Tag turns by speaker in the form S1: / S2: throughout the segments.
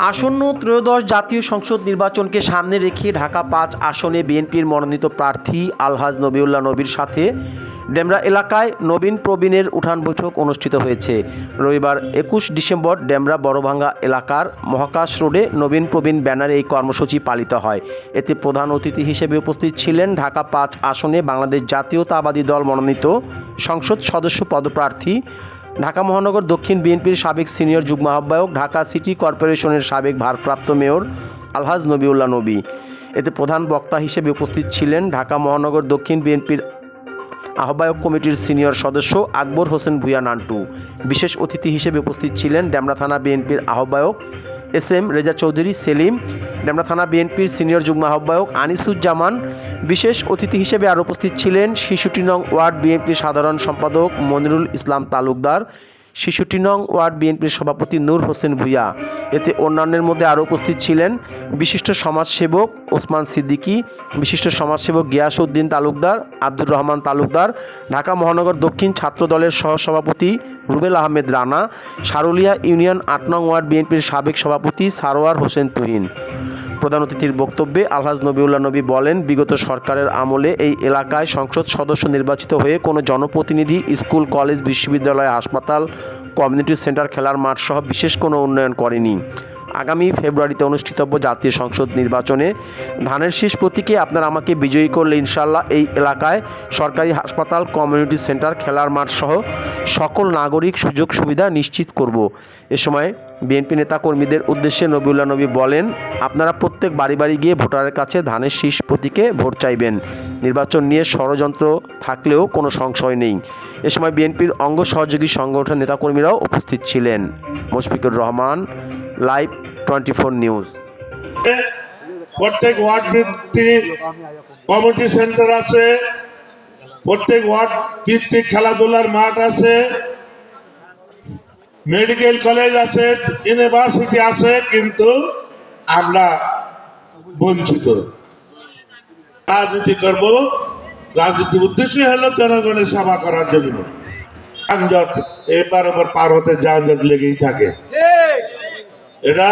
S1: আসন্ন ত্রয়োদশ জাতীয় সংসদ নির্বাচনকে সামনে রেখে ঢাকা পাঁচ আসনে বিএনপির মনোনীত প্রার্থী আলহাজ নবিউল্লাহ নবীর সাথে ডেমরা এলাকায় নবীন প্রবীণের উঠান বৈঠক অনুষ্ঠিত হয়েছে। রবিবার একুশ ডিসেম্বর ডেমরা বড়ভাঙ্গা এলাকার মহাকাশ রোডে নবীন প্রবীণ ব্যানারে এই কর্মসূচি পালিত হয়। এতে প্রধান অতিথি হিসেবে উপস্থিত ছিলেন ঢাকা পাঁচ আসনে বাংলাদেশ জাতীয়তাবাদী দল মনোনীত সংসদ সদস্য পদপ্রার্থী ঢাকা মহানগর দক্ষিণ বিএনপির সাবেক সিনিয়র যুগ্ম আহ্বায়ক, ঢাকা সিটি কর্পোরেশনের সাবেক ভারপ্রাপ্ত মেয়র আলহাজ নবিউল্লাহ নবী। এতে প্রধান বক্তা হিসেবে উপস্থিত ছিলেন ঢাকা মহানগর দক্ষিণ বিএনপির আহ্বায়ক কমিটির সিনিয়র সদস্য আকবর হোসেন ভুয়া নান্টু। বিশেষ অতিথি হিসেবে উপস্থিত ছিলেন ড্যামরা থানা বিএনপির আহ্বায়ক এস এম, রেজা চৌধুরী, সেলিম, ডেমরা থানা বিএনপির সিনিয়র যুগ্ম আহ্বায়ক আনিসুজ্জামান। বিশেষ অতিথি হিসেবে আর উপস্থিত ছিলেন শিশুটি নং ওয়ার্ড বিএনপির সাধারণ সম্পাদক মনিরুল ইসলাম তালুকদার। শিশুটি নং ওয়ার্ড বিএনপির সভাপতি নূর হোসেন ভুইয়া। এতে অন্যান্যের মধ্যে আরও উপস্থিত ছিলেন বিশিষ্ট সমাজসেবক ওসমান সিদ্দিকী, বিশিষ্ট সমাজসেবক গিয়াসউদ্দিন তালুকদার, আব্দুর রহমান তালুকদার, ঢাকা মহানগর দক্ষিণ ছাত্র দলের সহসভাপতি রুবেল আহমেদ রানা, সারুলিয়া ইউনিয়ন আট নং ওয়ার্ড বিএনপির সাবেক সভাপতি সারোয়ার হোসেন তুহিন। প্রধান অতিথির বক্তব্যে আলহাজ নবিউল্লাহ নবী বলেন, বিগত সরকারের আমলে এই এলাকায় সংসদ সদস্য নির্বাচিত হয়ে কোনো জনপ্রতিনিধি স্কুল, কলেজ, বিশ্ববিদ্যালয়, হাসপাতাল, কমিউনিটি সেন্টার, খেলার মাঠ সহ বিশেষ কোনো উন্নয়ন করেনি। আগামী ফেব্রুয়ারিতে অনুষ্ঠিতব্য জাতীয় সংসদ নির্বাচনে ধানের শীষ প্রতীকে আপনারা আমাকে বিজয়ী করলে ইনশাল্লাহ এই এলাকায় সরকারি হাসপাতাল, কমিউনিটি সেন্টার, খেলার মাঠ সহ সকল নাগরিক সুযোগ সুবিধা নিশ্চিত করব। এ সময় বিএনপি নেতাকর্মীদের উদ্দেশ্যে নবিউল্লাহ নবী বলেন, আপনারা প্রত্যেক বাড়ি বাড়ি গিয়ে ভোটারের কাছে ধানের শীষ প্রতীকে ভোট চাইবেন। নির্বাচন নিয়ে ষড়যন্ত্র থাকলেও কোনো সংশয় নেই। এ সময় বিএনপির অঙ্গ সহযোগী সংগঠন নেতাকর্মীরাও উপস্থিত ছিলেন। Mushfiqur Rahman, live twenty four news.
S2: প্রত্যেক ওয়ার্ড ভিত্তিক কমিউনিটি সেন্টার আছে, প্রত্যেক ওয়ার্ড ভিত্তিক খেলাধুলার মাঠ আছে। মেডিকেল কলেজ আছে, ইউনিভার্সিটি আছে, কিন্তু আমরা বঞ্চিত। রাজনীতি করব। রাজনীতি উদ্দেশ্য হলো জনগণের সেবা করার জন্য। যানজট এবার ওপর পার হতে যানজট লেগেই থাকে। এটা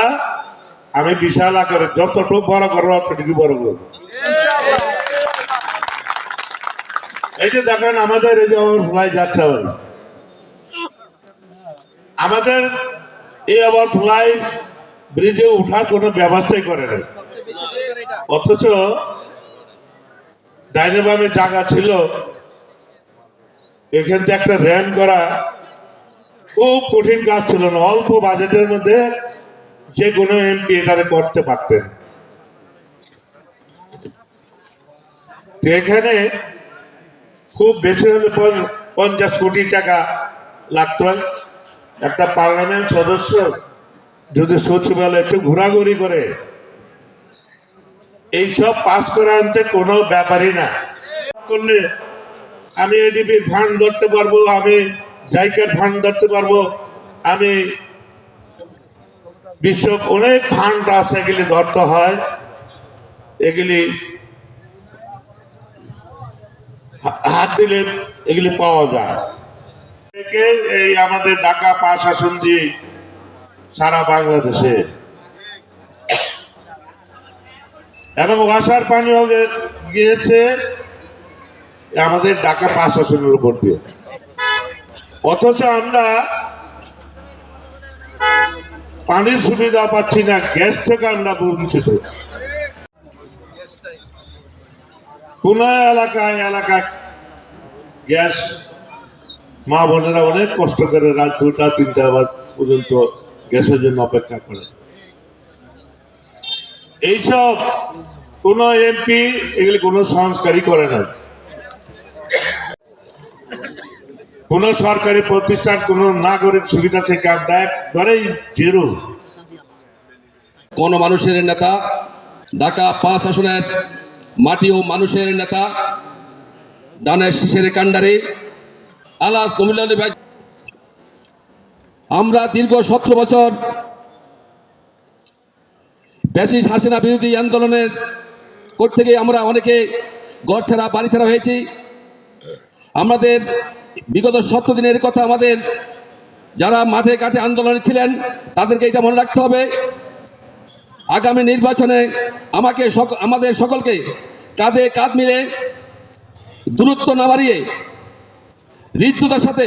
S2: আমি বিশাল আকারে যতটুকু বড় করব অতটুকু বড় করব। এই যে দেখেন, আমাদের এই যে আমার ওভারফ্লাই যাত্রাবাড়ি। আমাদের এই ওভারফ্লাই ব্রিজে উঠার কোনো ব্যবস্থাই করে নাই। অথচ ডাইনে বামে জায়গা ছিল, এখান থেকে একটা র্যান করা খুব কঠিন কাজ ছিল না, অল্প বাজেটের মধ্যে যে কোনো এমপি এখানে করতে পারতেন। এখানে খুব বেশি হলে পঞ্চাশ কোটি টাকা লাগতো। একটা পার্লামেন্ট সদস্য যদি সচিবালয় একটু ঘোরাঘুরি করে, এইসব পাস করে আনতে কোনো ব্যাপারই না। করলে আমি এডিপির ফান্ড ধরতে পারব, আমি জাইকার ফান্ড ধরতে পারব, আমি বিশ্ব অনেক ফান্ড আছে এগুলি ধরতে হয়। এগুলি হাত দিলে এগুলি পাওয়া যায়। থেকে এই আমাদের ঢাকা পাঁচ আসন দিয়ে সারা বাংলাদেশে। এবং ওয়াসার পানিও গিয়েছে আমাদের ঢাকা পাঁচ আসনের উপর দিয়ে। অথচ আমরা পানির সুবিধা পাচ্ছি না, গ্যাস থেকে আমরা বঞ্চিত। কোন এলাকায় এলাকায় গ্যাস মা বোনেরা অনেক কষ্ট করে রাত দুটা, তিনটা আবার পর্যন্ত গ্যাসের জন্য অপেক্ষা করে। এইসব কোন এমপি এগুলি কোনো সংস্কারই করে না। কোন সরকারি প্রতিষ্ঠান, কোন নাগরিক সুবিধা থেকে আমরা একবারেই জেরো।
S3: কোন মানুষের নেতা ঢাকা পাঁচ আসনের মাটি ও মানুষের নেতা দানের শিশের কাণ্ডারে আলাস নমিল্লানি ভাই আমরা দীর্ঘ সতেরো বছর বেশি হাসিনা বিরোধী আন্দোলনের করতে গিয়ে আমরা অনেকে ঘর ছাড়া বাড়ি ছাড়া হয়েছি। আমাদের বিগত সত্তর দিনের কথা আমাদের যারা মাঠে ঘাটে আন্দোলনে ছিলেন, তাদেরকে এটা মনে রাখতে হবে।
S4: আগামী নির্বাচনে আমাকে আমাদের সকলকে কাঁধে কাঁধ মিলে দূরত্ব না বাড়িয়ে হৃদ্যতার সাথে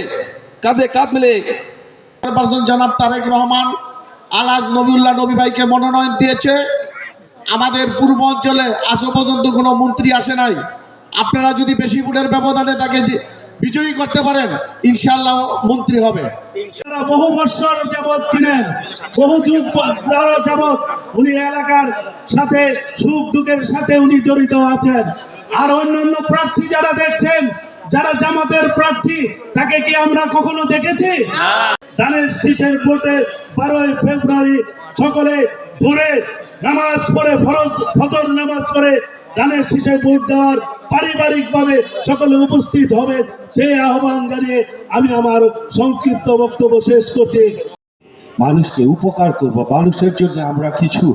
S4: কাঁধে কাঁধ মিলে
S5: চেয়ারপারসন জনাব তারেক রহমান আলাজ নবিউল্লাহ নবী ভাইকে মনোনয়ন দিয়েছে। আমাদের পূর্ব অঞ্চলে আসো পর্যন্ত কোনো মন্ত্রী আসে নাই। আপনারা যদি বেশি ভোটের ব্যবধানে তাকে বিজয়ী করতে পারেন ইনশাল্লাহ মন্ত্রী হবে।
S6: বহু বছর যাবৎ ছিলেন বহু যুগ যাবৎ উনি এলাকার সাথে সুখ দুঃখের সাথে উনি জড়িত আছেন। আর অন্যান্য প্রার্থী যারা দেখছেন যারা জামাতের প্রার্থী তাকে কি আমরা কখনো দেখেছি? ধানের শীষের ভোটে বারোই ফেব্রুয়ারি সকলে ভোরে নামাজ পড়ে ফরজ ফজর নামাজ পড়ে ধানের শীষে ভোট দেওয়ার পারিবারিক ভাবে সকলে উপস্থিত হবেন। সেই আহ্বান জানিয়ে আমি আমার সংক্ষিপ্ত বক্তব্য শেষ করছি।
S7: মানুষকে উপকার করব মানুষের জন্য আমরা কিছু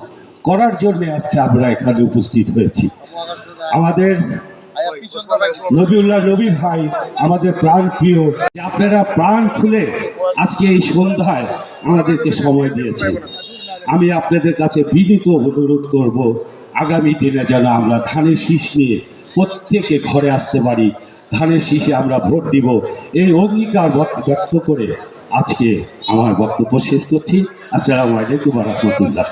S7: করার জন্য আজকে আমরা এখানে উপস্থিত হয়েছি। আমাদের নবীউল্লাহ নবীর ভাই আমাদের প্রাণ প্রিয়। যে আপনারা প্রাণ খুলে আজকে এই সন্ধ্যায় আমাদেরকে সময় দিয়েছেন। আমি আপনাদের কাছে বিনীত অনুরোধ করব আগামী দিনে যেন আমরা ধানের শীষ নিয়ে প্রত্যেকে ঘরে আসতে পারি। ধানের শীষে আমরা ভোট দিব। এই অঙ্গীকার ব্যক্ত- ব্যক্ত করে আজকে আমার বক্তব্য শেষ করছি। আসসালামু আলাইকুম রহমতুল্লাহ।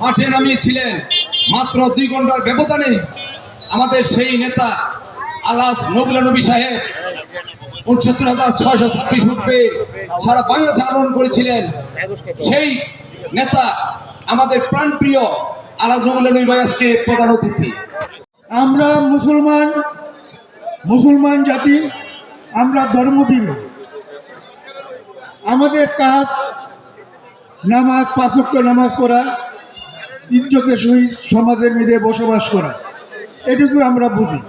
S4: মাঠে নামিয়েছিলেন। মাত্র দুই ঘণ্টার ব্যবধানে আমাদের সেই নেতা আলাস নবুল্লা নবী সাহেব উনসত্তর হাজার ছয়শো ছাব্বিশ ভোট পেয়ে সারা বাংলাদেশ আন্দোলন করেছিলেন। সেই নেতা আমাদের প্রাণপ্রিয় আলাস নবুল্লা নবী আজকে প্রধান অতিথি।
S8: আমরা মুসলমান মুসলমান জাতি, আমরা ধর্মবীর। আমাদের কাজ নামাজ পাঁচক্য নামাজ পড়া, ইজ্জতের সহিত সমাজের মিলে বসবাস করা। এটুকু আমরা বুঝি।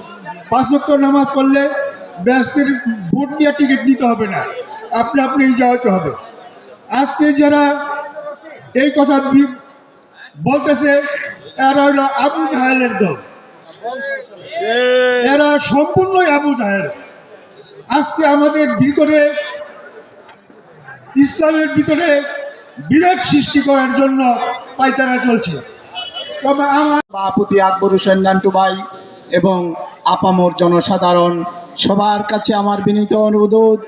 S8: পাঁচক্য নামাজ পড়লে ব্যস্তের ভোট দিয়ে টিকিট নিতে হবে না। আপনি আপনি যাওয়াতে হবে। আজকে যারা এই কথা বলতেছে, এরা হলো আবু জাহেলের দল। এরা সম্পূর্ণই আবু জাহেল। আজকে আমাদের ভিতরে, ইসলামের ভিতরে বিরোধ সৃষ্টি করার জন্য পায়তারা চলছে। তবে
S5: সভাপতি আকবর হোসেন নান্টু ভাই এবং আপামর জনসাধারণ, সবার কাছে আমার বিনীত অনুরোধ।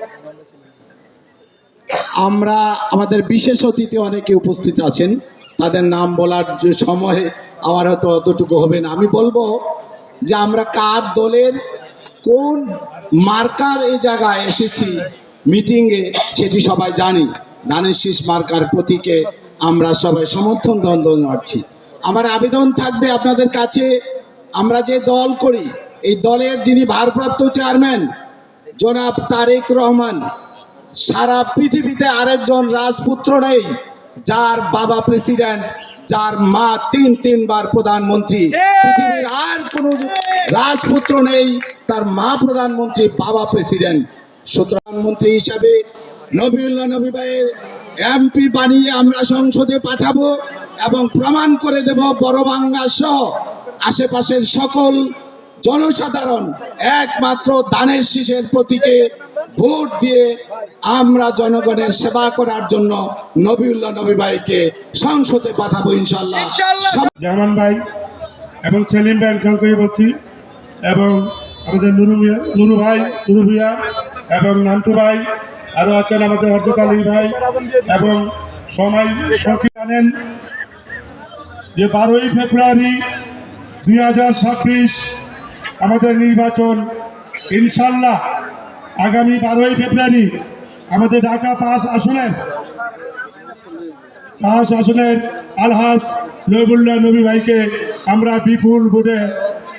S5: আমরা আমাদের বিশেষ অতিথি অনেকে উপস্থিত আছেন। তাদের নাম বলার যে সময় আমার হয়তো অতটুকু হবে না। আমি বলব যে আমরা কার দলের, কোন মার্কার এই জায়গায় এসেছি, মিটিংয়ে সেটি সবাই জানি। ধানের শীষ মার্কার প্রতীকে আমরা সবাই সমর্থন দ্বন্দ্ব নাড়ছি আমার আবেদন থাকবে আপনাদের কাছে। আমরা যে দল করি এই দলের যিনি ভারপ্রাপ্ত চেয়ারম্যান জনাব তারেক রহমান সারা পৃথিবীতে আরেকজন রাজপুত্র নেই যার বাবা প্রেসিডেন্ট যার মা তিন তিনবার প্রধানমন্ত্রী। পৃথিবীর আর কোনো রাজপুত্র নেই তার মা প্রধানমন্ত্রী বাবা প্রেসিডেন্ট। সুতরাং মন্ত্রী হিসাবে নবীউল্লাহ নবী ভাইয়ের এমপি বানিয়ে আমরা সংসদে পাঠাবো। এবং প্রমাণ করে দেব বড় বাংলা সহ আশেপাশের সকল জনসাধারণ একমাত্র দানের শীষের প্রতীকে ভোট দিয়ে আমরা জনগণের সেবা করার জন্য নবীউল্লাহ নবী ভাইকে সংসদে পাঠাবো ইনশাল্লাহ
S6: জামান ভাই এবং সেলিম ভাই সরকারি বলছি এবং আমাদের নুরু নুরু ভাই নুরু ভুইয়া এবং নান্টু ভাই আরও আছেন আমাদের হরজত আলী ভাই এবং সময় সখী জানেন। যে বারোই ফেব্রুয়ারি দুই হাজার ছাব্বিশ আমাদের নির্বাচন, ইনশাল্লাহ আগামী বারোই ফেব্রুয়ারি আমাদের ঢাকা পাঁচ আসনের পাঁচ আসনের আলহাস নবুল্লাহ নবী ভাইকে আমরা বিপুল ভোটে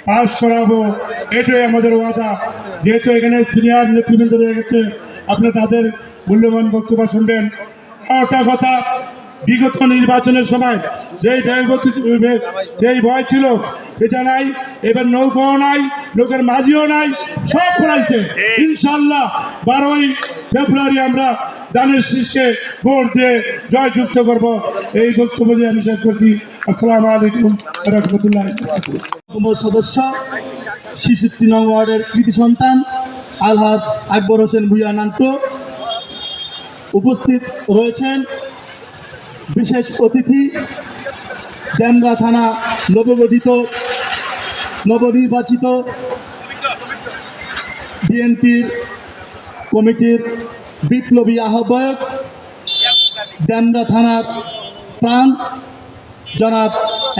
S6: পাশ করাবো। এটাই আমাদের ওয়াদা। যেহেতু এখানে সিনিয়র নেতৃবৃন্দ রয়ে গেছে আপনি তাদের মূল্যবান বক্তব্য শুনবেন। একটা কথা বিগত নির্বাচনের সময় যেই যেই ভয় ছিল, এটা নাই। এবার নৌকাও নাই, নৌকার মাঝিও নাই, সব ফলাইছে ইনশাল্লাহ বারোই ফেব্রুয়ারি আমরা দানের শীষকে ভোট দিয়ে জয়যুক্ত করব। এই বক্তব্য দিয়ে আমি শেষ করছি। আসসালাম আলাইকুম রহমতুল্লাহ।
S8: সদস্য, শিশুটি নং ওয়ার্ডের কৃতি সন্তান, আলহাজ আকবর হোসেন ভুইয়া নান্টো উপস্থিত রয়েছেন। বিশেষ অতিথি
S9: ড্যামরা থানা নবগঠিত, নবনির্বাচিত বিএনপির কমিটির বিপ্লবী আহ্বায়ক ড্যামরা থানার প্রাণ, জনাব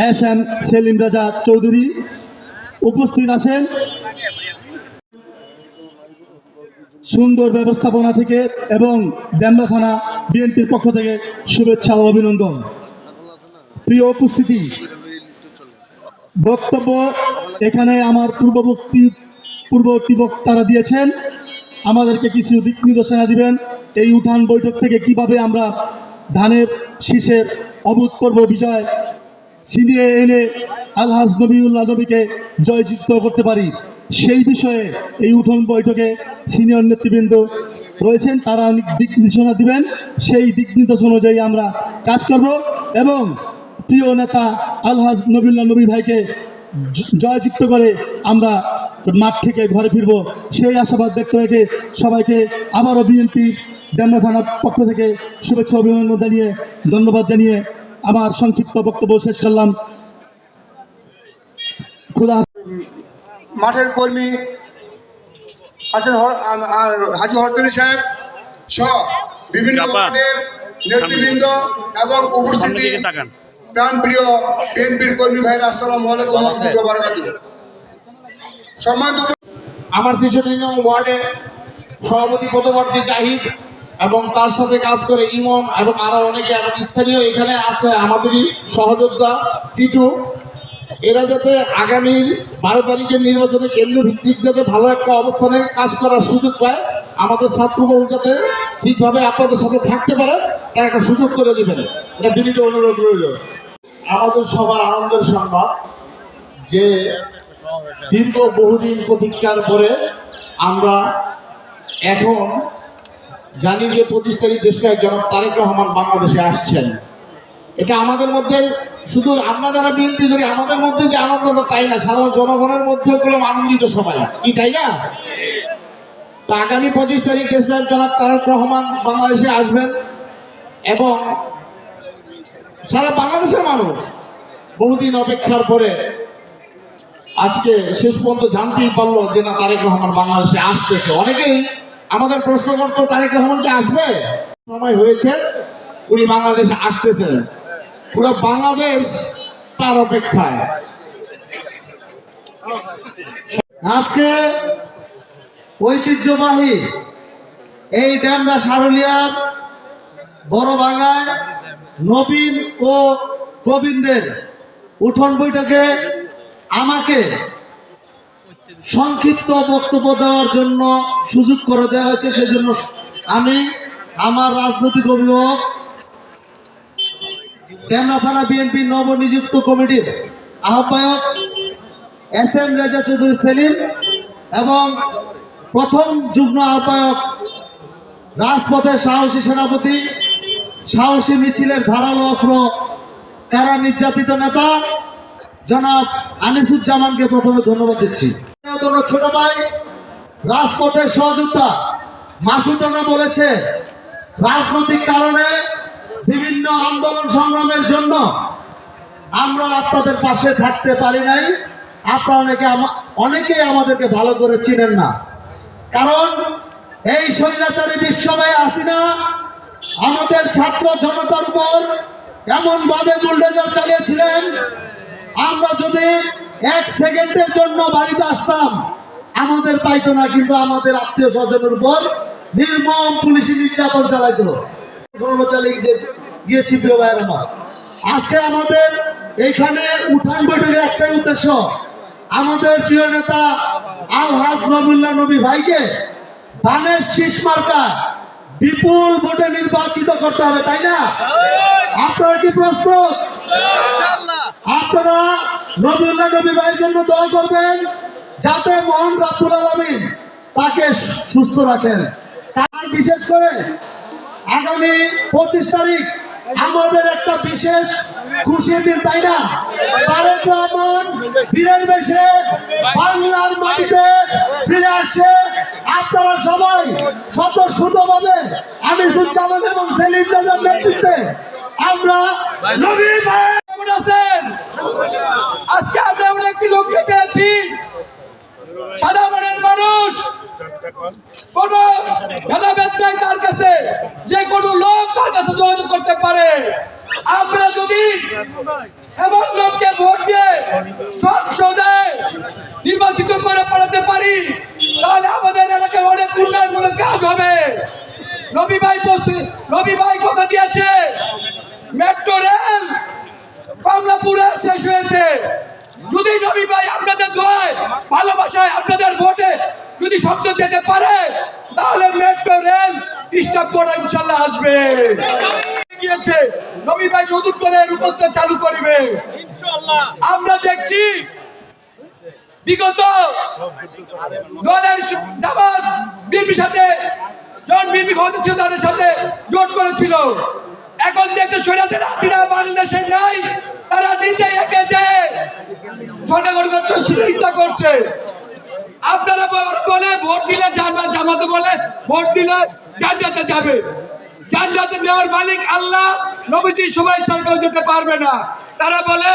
S9: এস এম সেলিম রাজা চৌধুরী উপস্থিত আছেন। সুন্দর ব্যবস্থাপনা থেকে এবং ড্যামরা থানা বিএনপির পক্ষ থেকে শুভেচ্ছা ও অভিনন্দন। প্রিয় উপস্থিতি, বক্তব্য এখানে আমার পূর্ববর্তী পূর্ববর্তী বক্তারা দিয়েছেন। আমাদেরকে কিছু দিক নির্দেশনা দিবেন। এই উঠান বৈঠক থেকে কীভাবে আমরা ধানের শীষের অভূতপূর্ব বিজয় ছিনিয়ে এনে আলহাজ নবীউল্লাহ নবীকে জয়যুক্ত করতে পারি, সেই বিষয়ে এই উঠোন বৈঠকে সিনিয়র নেতৃবৃন্দ রয়েছেন, তারা দিক নির্দেশনা দিবেন। সেই দিক নির্দেশনা অনুযায়ী আমরা কাজ করব এবং প্রিয় নেতা আলহাজ নবীল্লা নবী ভাইকে জয়যুক্ত করে আমরা মাঠ থেকে ঘরে ফিরবো। সেই আশাবাদ ব্যক্ত রেখে সবাইকে আবারও বিএনপি ডেমরা থানার পক্ষ থেকে শুভেচ্ছা অভিনন্দন জানিয়ে, ধন্যবাদ জানিয়ে আমার সংক্ষিপ্ত বক্তব্য শেষ করলাম। খুদা
S10: মাঠের কর্মী আছেন হাজি হরতলি সাহেব সহ বিভিন্ন নেতৃবৃন্দ এবং উপস্থিতি প্রাণপ্রিয় বিএনপির কর্মী ভাইরা আসসালামু আলাইকুম রহমতুল্লাহ সম্মানিত
S11: আমার নং ওয়ার্ডে সভাপতি পদবর্তী জাহিদ এবং তার সাথে কাজ করে ইমন এবং আরও অনেকে এবং স্থানীয় এখানে আছে আমাদেরই সহযোদ্ধা টিটু। এরা যাতে আগামী বারো তারিখের নির্বাচনে কেন্দ্র ভিত্তিক যাতে ভালো একটা অবস্থানে কাজ করার সুযোগ পায়, আমাদের ছাত্রবল যাতে ঠিকভাবে আপনাদের সাথে থাকতে পারে, তার একটা সুযোগ করে দেবেন। এটা বিনীত অনুরোধ রইল। আমাদের সবার আনন্দের সংবাদ যে দীর্ঘ বহুদিন প্রতীক্ষার পরে আমরা এখন জানি যে পঁচিশ তারিখ দেশে জনাব তারেক রহমান বাংলাদেশে আসছেন। এটা আমাদের মধ্যে শুধু আমরা যারা বিএনপি করি আমাদের মধ্যে যে আনন্দটা তাই না। সাধারণ জনগণের মধ্যে গুলো আনন্দিত সবাই। কি, তাই না? তো আগামী পঁচিশ তারিখ দেশে জনাব তারেক রহমান বাংলাদেশে আসবেন এবং সারা বাংলাদেশের মানুষ বহুদিন অপেক্ষার পরে আজকে শেষ পর্যন্ত জানতেই পারল যে না, তারেক রহমান বাংলাদেশে আসতেছে অনেকেই আমাদের প্রশ্ন করতো তারেক রহমান কি আসবে? সময় হয়েছে, উনি বাংলাদেশে আসতেছেন। পুরো বাংলাদেশ তার অপেক্ষায়।
S12: আজকে ঐতিহ্যবাহী এই ড্যামরা সারুলিয়ার বড় বাঙায় নবীন ও প্রবীণদের উঠোন বৈঠকে আমাকে সংক্ষিপ্ত বক্তব্য দেওয়ার জন্য সুযোগ করে দেওয়া হয়েছে। সেজন্য আমি আমার রাজনৈতিক অভিভাবক ড্যামরা থানা বিএনপি নবনিযুক্ত কমিটির আহ্বায়ক এস এম রেজা চৌধুরী সেলিম এবং প্রথম যুগ্ম আহ্বায়ক রাজপথের সাহসী সেনাপতি, সাহসী মিছিলের ধারালো অস্ত্র কারা নির্যাতিত নেতা, জনাব আনিসুজ্জামানকে প্রথমে ধন্যবাদ দিচ্ছি। ছোট ভাই, রাজপথের সহযোদ্ধা মাসুদনা বলেছে, রাজনৈতিক কারণে বিভিন্ন আন্দোলন সংগ্রামের জন্য আমরা আপনাদের পাশে থাকতে পারি নাই। আপনারা অনেকে অনেকেই আমাদেরকে ভালো করে চিনেন না। কারণ এই স্বৈরাচারী বিশ্বময় আসিনা আমাদের ছাত্র জনতার উপর এমন ভাবে বুলডোজার চালিয়েছিলেন, আমরা যদি এক সেকেন্ডের জন্য বাড়িতে আসতাম, আমাদের পাইতো না, কিন্তু আমাদের আত্মীয় স্বজনের উপর নির্মম পুলিশি নির্যাতন চালাইতো। গিয়েছি প্রিয় ভাইয়ের আমার আজকে আমাদের এইখানে উঠান বৈঠকের একটাই উদ্দেশ্য। আমাদের প্রিয় নেতা আলহাজ নবুল্লাহ নবী ভাইকে ধানের শীষ মার্কা বিপুল ভোটে নির্বাচিত করতে হবে তাই না? আপনারা কি প্রস্তুত? আপনারা নবুল্লাহ নবী ভাইয়ের জন্য দোয়া করবেন যাতে মহান রাব্বুল আলামিন তাকে সুস্থ রাখেন। তার বিশেষ করে আগামী পঁচিশ তারিখ আমাদের একটা বিশেষ খুশির দিন, তাই না? তারেক রহমান বীরের বেশে বাংলার মাটিতে ফিরে আসছে। আপনারা সবাই স্বতঃস্ফূর্তভাবে আনিসুজ্জামান এবং সেলিম রাজার নেতৃত্বে আমরা
S3: আজকে আমরা এমন একটি লোককে পেয়েছি মনের মানুষ, কোন ভেদাভেদ নাই তার কাছে। যে কোনো লোক তার কাছে যোগাযোগ করতে পারে। আমরা যদি এমন লোককে ভোট দিয়ে সংসদে নির্বাচিত করে পাঠাতে পারি, তাহলে আমাদের এলাকায় অনেক উন্নয়নমূলক কাজ হবে। রবি ভাই রবি ভাই কথা দিয়েছে, মেট্রো রেল কমলাপুরে শেষ হয়েছে। যদি নবী ভাই আপনাদের দোয়ায় ভালোবাসায় আপনাদের ভোটে যদি শব্দ যেতে পারে তাহলে মেট্রো রেল স্টাফ করা ইনশাল্লাহ আসবে। গিয়েছে নবী ভাই নতুন করে রূপত্র চালু করবে। আমরা দেখছি বিগত দলের জামাত বিএনপির সাথে যখন বিএনপি ক্ষমতা ছিল তাদের সাথে জোট করেছিল। এখন দেখছে সৈরাতের হাতিরা বাংলাদেশে নাই, তারা নিজে একে যে ছোটা চিন্তা করছে। আপনারা বলে ভোট দিলে জামাতে বলে ভোট দিলে জানজাতে যাবে। জানজাতে নেওয়ার মালিক আল্লাহ নবীজি সবাই ছাড়া যেতে পারবে না। তারা বলে